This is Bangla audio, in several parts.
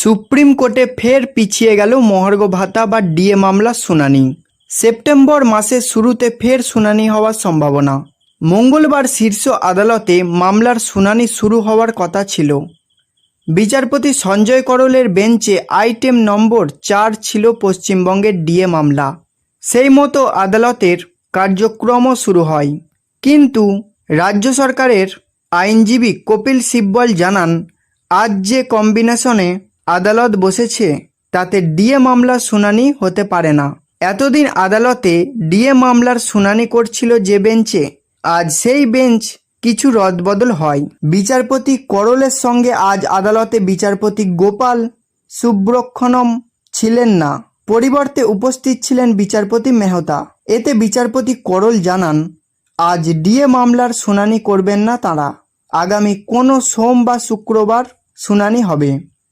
সুপ্রিম কোর্টে ফের পিছিয়ে গেল মহার্ঘ ভাতা বা ডিএ মামলার শুনানি। সেপ্টেম্বর মাসের শুরুতে ফের শুনানি হওয়ার সম্ভাবনা। মঙ্গলবার শীর্ষ আদালতে মামলার শুনানি শুরু হওয়ার কথা ছিল। বিচারপতি সঞ্জয় করলের বেঞ্চে আইটেম নম্বর চার ছিল পশ্চিমবঙ্গের ডিএ মামলা। সেই মতো আদালতের কার্যক্রমও শুরু হয়। কিন্তু রাজ্য সরকারের আইনজীবী কপিল সিব্বল জানান, আজ যে কম্বিনেশনে আদালত বসেছে, তাতে ডিএ মামলার শুনানি হতে পারে না। এতদিন আদালতে ডিএ মামলার শুনানি করছিল যে বেঞ্চে, আজ সেই বেঞ্চ কিছু রদবদল হয়। বিচারপতি করলের সঙ্গে আজ আদালতে বিচারপতি গোপাল সুব্রক্ষণম ছিলেন না। পরিবর্তে উপস্থিত ছিলেন বিচারপতি মেহতা। এতে বিচারপতি করল জানান, আজ ডিএ মামলার শুনানি করবেন না তারা। আগামী কোনো সোম বা শুক্রবার শুনানি হবে।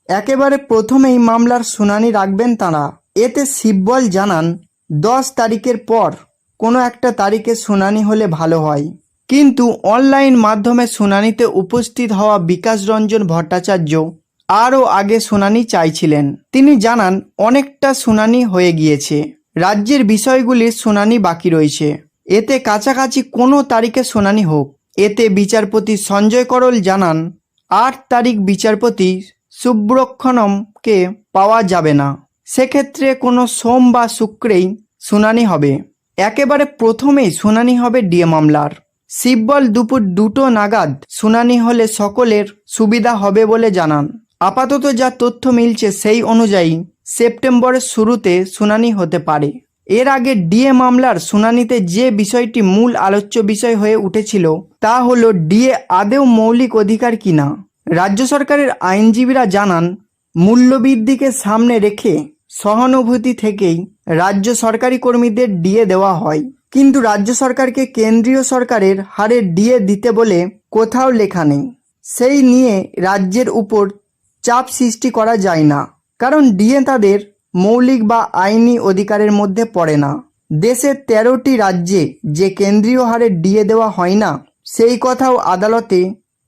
একেবারে প্রথমেই মামলার শুনানি রাখবেন তারা। এতে শিববল জানান, দশ তারিখের পর কোনো একটা তারিখে শুনানি হলে ভালো হয়। কিন্তু অনলাইন মাধ্যমে শুনানিতে উপস্থিত হওয়া বিকাশ রঞ্জন ভট্টাচার্য আরও আগে শুনানি চাইছিলেন। তিনি জানান, অনেকটা শুনানি হয়ে গিয়েছে। রাজ্যের বিষয়গুলির শুনানি বাকি রয়েছে। এতে কাছাকাছি কোনো তারিখে শুনানি হোক। এতে বিচারপতি সঞ্জয় করল জানান, আট তারিখ বিচারপতি সুব্রক্ষণমকে পাওয়া যাবে না। সেক্ষেত্রে কোনো সোম বা শুক্রেই শুনানি হবে। একেবারে প্রথমেই শুনানি হবে ডিএ মামলার। শিববল দুপুর দুটো নাগাদ শুনানি হলে সকলের সুবিধা হবে বলে জানান। আপাতত যা তথ্য মিলছে সেই অনুযায়ী সেপ্টেম্বরের শুরুতে শুনানি হতে পারে। এর আগে ডিএ মামলার শুনানিতে যে বিষয়টি মূল আলোচ্য বিষয় হয়ে উঠেছিল, তা হলো ডিএ আদেও মৌলিক অধিকার কিনা। রাজ্য সরকারের আইনজীবীরা জানান, মূল্যবৃদ্ধিকে সামনে রেখে সহানুভূতি থেকেই রাজ্য সরকারি কর্মীদের ডিএ দেওয়া হয়। কিন্তু রাজ্য সরকারকে কেন্দ্রীয় সরকারের হারে ডিএ দিতে বলে কোথাও লেখা নেই। সেই নিয়ে রাজ্যের উপর চাপ সৃষ্টি করা যায় না। কারণ ডিএ তাদের মৌলিক বা আইনি অধিকারের মধ্যে পড়ে না। দেশের তেরোটি রাজ্যে যে কেন্দ্রীয় হারে ডিএ দেওয়া হয় না, সেই কথাও আদালতে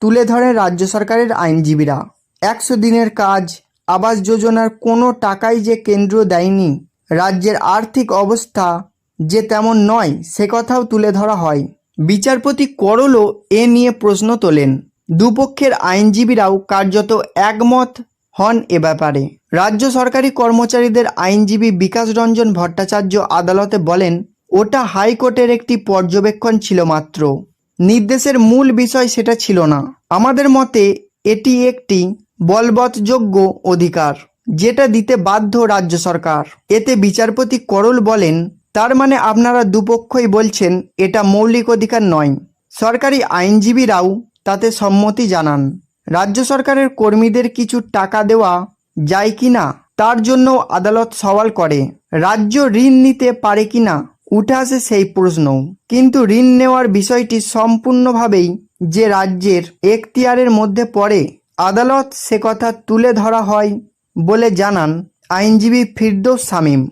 তুলে ধরেন রাজ্য সরকারের আইনজীবীরা। একশো দিনের কাজ, আবাস যোজনার কোনো টাকাই যে কেন্দ্র দেয়নি, রাজ্যের আর্থিক অবস্থা যে তেমন নয়, সে কথাও তুলে ধরা হয়। বিচারপতি করলও এ নিয়ে প্রশ্ন তোলেন। দুপক্ষের আইনজীবীরাও কার্যত একমত হন এ ব্যাপারে। রাজ্য সরকারি কর্মচারীদের আইনজীবী বিকাশ রঞ্জন ভট্টাচার্য আদালতে বলেন, ওটা হাইকোর্টের একটি পর্যবেক্ষণ ছিল মাত্র। নির্দেশের মূল বিষয় সেটা ছিল না। আমাদের মতে এটি একটি বলবৎযোগ্য অধিকার, যেটা দিতে বাধ্য রাজ্য সরকার। এতে বিচারপতি করল বলেন, তার মানে আপনারা দুপক্ষই বলছেন এটা মৌলিক অধিকার নয়। সরকারি আইনজীবীরাও তাতে সম্মতি জানান। রাজ্য সরকারের কর্মীদের কিছু টাকা দেওয়া যায় কি না তার জন্য আদালত সওয়াল করে। রাজ্য ঋণ নিতে পারে কি না উঠে আসে সেই প্রশ্ন। কিন্তু ঋণ নেওয়ার বিষয়টি সম্পূর্ণভাবেই যে রাজ্যের এখতিয়ারের মধ্যে পড়ে, আদালত সে কথা তুলে ধরা হয় বলে জানান আইনজীবী ফিরদৌস শামীম।